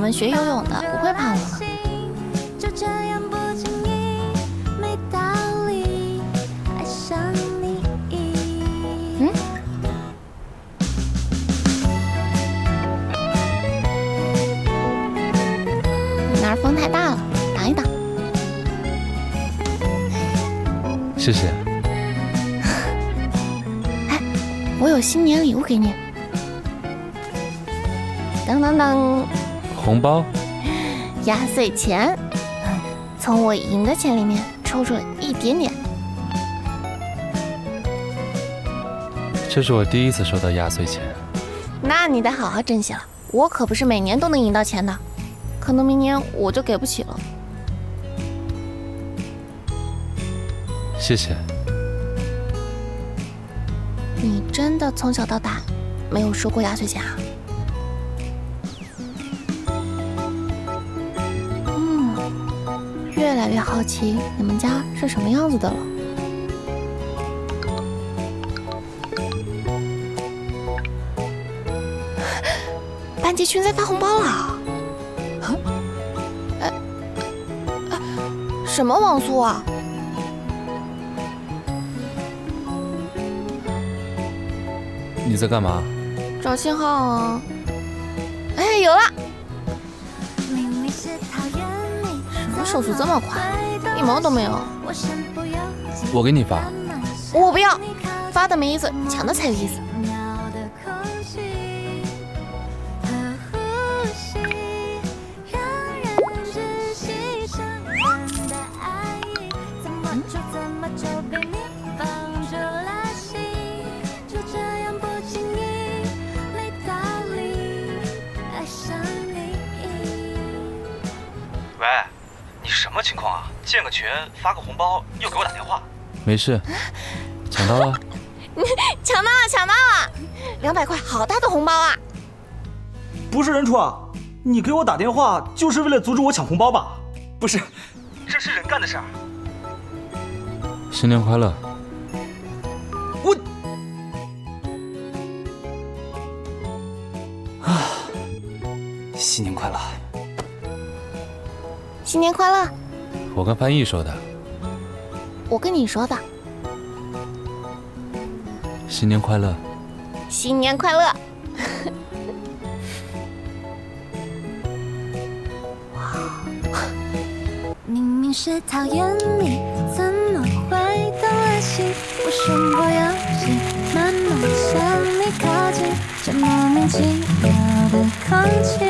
们学游泳的，不会怕我吗？就这样不经意，没道理爱上你。嗯？你那儿风太大了，挡一挡。谢谢。哎我有新年礼物给你。当当当，红包，压岁钱，从我赢的钱里面抽出了一点点。这是我第一次收到压岁钱。那你得好好珍惜了，我可不是每年都能赢到钱的，可能明年我就给不起了。谢谢。你真的从小到大没有收过压岁钱啊？越来越好奇你们家是什么样子的了。班级群在发红包了？什么网速啊？你在干嘛？找信号啊！哎，有了！什么手速这么快？一毛都没有。我给你发。我不要，发的没意思，抢的才有意思。什么情况啊？建个群，发个红包，又给我打电话。没事，抢到了。抢到了，抢到了！两百块，好大的红包啊！不是任初啊，你给我打电话就是为了阻止我抢红包吧？不是，这是人干的事儿。新年快乐！我啊，新年快乐！新年快乐！我跟翻译说的。我跟你说的。新年快乐！新年快乐！明明是讨厌你，怎么会动了心？我身不由己，慢慢向你靠近，这莫名其妙的空气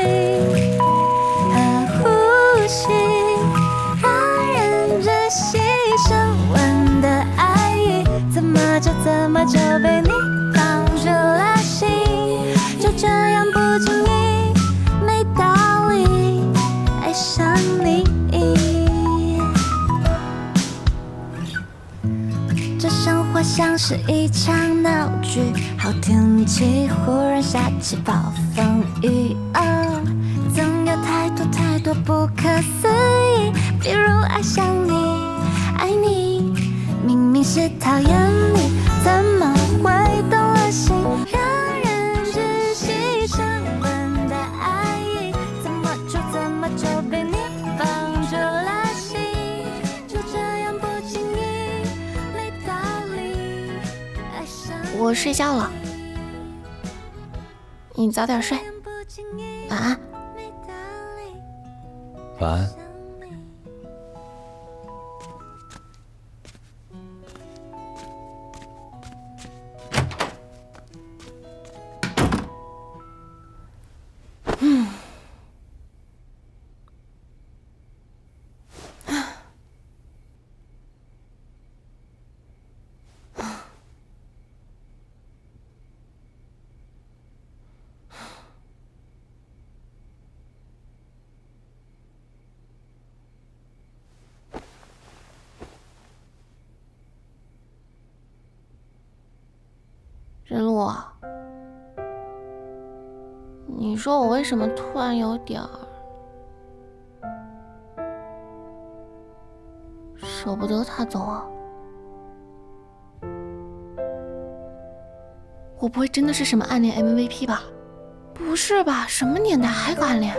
像是一场闹剧，好天气忽然下起暴风雨，哦，总有太多太多不可思议，比如爱上你，爱你，明明是讨厌我睡觉了，你早点睡，晚安。晚安。任露，你说我为什么突然有点儿舍不得他走啊？我不会真的是什么暗恋 MVP 吧？不是吧？什么年代还搞暗恋？